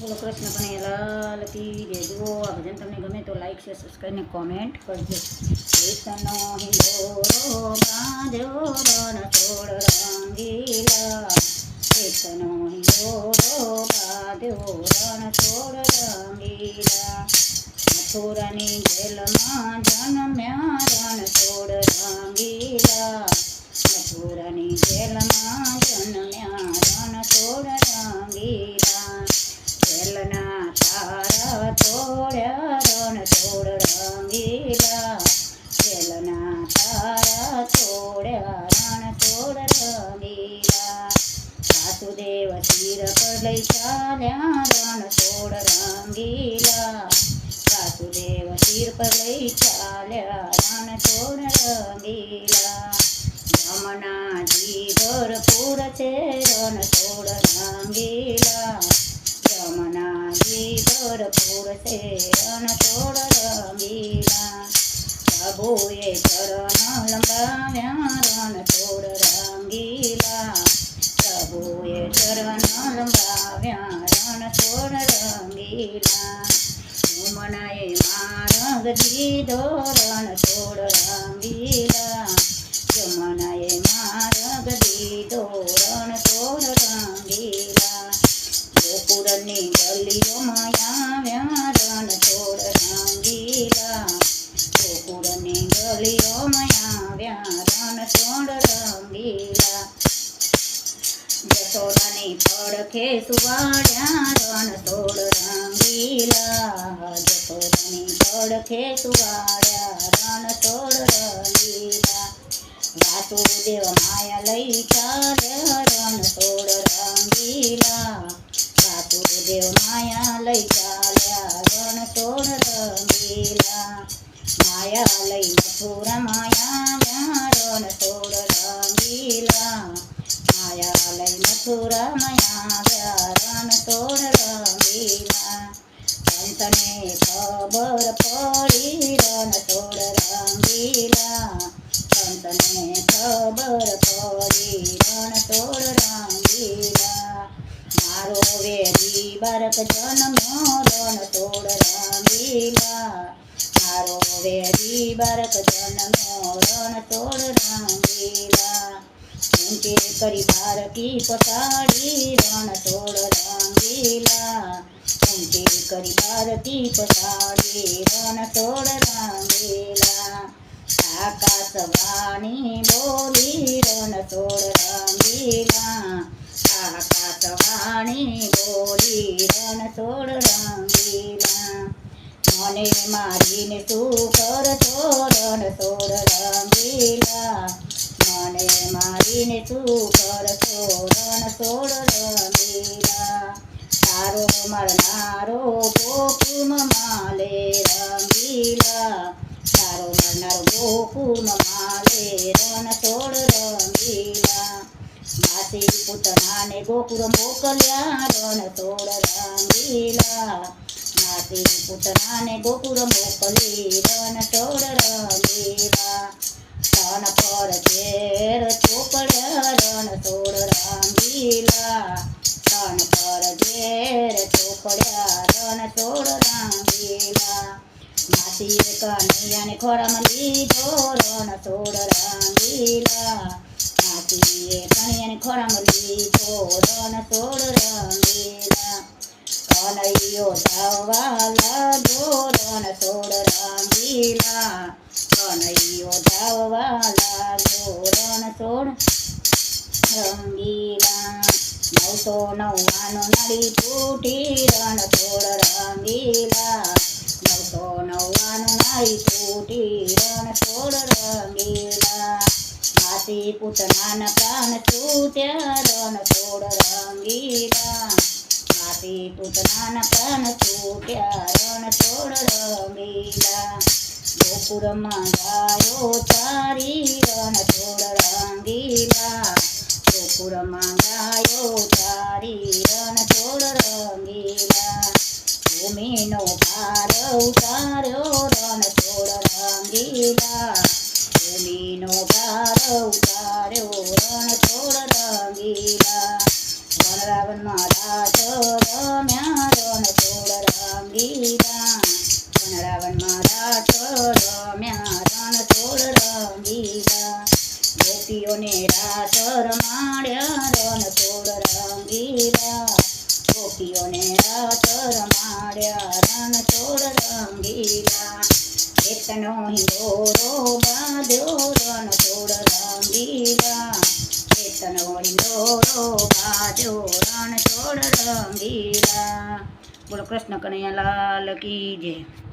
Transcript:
બોલો કૃષ્ણ, પણ કી જય જુઓ. આ ભજન તમને ગમે તો લાઈક શેર સબસ્ક્રાઈબ ને કોમેન્ટ કરજો. કૃષ્ણનો બાંધો રણ છોડ રંગીલા. કૃષ્ણનો હિંડોરો બાંધ્યો રણ છોડ રંગીલા. મથુરાની જેલમાં જન્મ્યા વાસુદેવ પર લઈ ચાલ્યા રણ છોડ રંગીલા વાસુદેવ તીર પર લઈ ચાલ્યા રણ છોડ રંગીલા જમનાજી ભરપૂર છે રણ છોડ રંગીલા જમનાજી ભરપૂર છે રણ છોડ રંગીલા પ્રભુએ ચરણ લંબાવ્યા મારગ ધોરણ રણ છોડ રંગીલા જમનાએ માર્ગ દીધો રણ છોડ રંગીલા ગોકુળની ગલીઓમાં આવ્યા રણ છોડ રંગીલા ગોકુળની ગલીઓમાં આવ્યા રણ છોડ રંગીલા જસોદાની પડખે સુવાડ્યા રણ છોડ રંગીલા પડખે સુવાડ્યા રણ તોડ રલીલા વાસુદેવ માયા લઈ ચાલ્યા, રણ તોડ રંગીલા. વાસુદેવ માયા લઈ ચાલ્યા, રણ તોડ રંગીલા. માયા લઈ મથુરા માયા, રણ છોડ કંસને ખબર પડી રણ છોડ રંગીલા કંસને ખબર પડી રણ છોડ રંગીલા મારો વેરી બારક જન્મ રણ છોડ રંગીલા મારો વેરી બારક જન્મ રણ છોડ રંગીલા ઊંચે કરી બારકી પસાડી રણ રંગીલા ઊંચે કરી આરતી પસાડે રણ છોડ રાંગેલા આકાશવાણી બોલી રણ છોડ રાંગેલા આકાશવાણી બોલી રણ છોડ રાંગેલા મને મારીને તું કરતો રણ છોડ રાંગેલા મને મારીને તું કરતો રણ છોડ રંગીલા તારો મરનારો ગોકુમ માલે રંગીલા તારો મરનારો ગોકુમ માલે રણ છોડ રંગીલા માસી પુતનાને ગોકુળ મોકલ્યા રણ છોડ રંગીલા માસી પુતનાને ગોકુળ મોકલી રણ છોડ રંગીલા તન પર ઘેર ચોપડ્યા રણ છોડ રંગીલા તન પર ઝેર ચોપડ્યા રણ છોડ રંગીલા માસીએ કનૈયાને ખોરામાં લીધો રણ છોડ રંગીલા માસીએ કનૈયાને ખોરામાં લીધો રણ છોડ રંગીલા કનૈયો ધાવવા લાગ્યો રણ નડી તૂટી રણ છોડ રંગીલા નવસો નવ્વાણું નાળી તૂટી રણ છોડ રંગીલા માસી પૂતનાના પ્રાણ છૂટ્યા રણ છોડ રંગીલા માસી પૂતનાના પ્રાણ છૂટ્યા રણ છોડ રંગીલા ગોકુળમાં ગાયો ચારી રણ છોડ રંગીલા ગોકુળમાં ગાયો ચારી રણ છોડ રંગીલા ભૂમિનો ભાર ઉતાર્યો રણ છોડ રંગીલા ભૂમિનો ભાર ઉતાર્યો રણ છોડ રંગીલા વનરાવનમાં રાજ રમ્યા રણ ગોપીઓને રાસ રમાડ્યા રણ છોડ રંગીલા. ગોપીઓને રાસ રમાડ્યા રણ છોડ રંગીલા. ચેતનો હિંદોરો બાંધ્યો રણ છોડ રંગીલા. ચેતનો હિંદોરો બાંધ્યો રણ છોડ રંગીલા. બોલો કૃષ્ણ કનૈયા લાલ કી જય.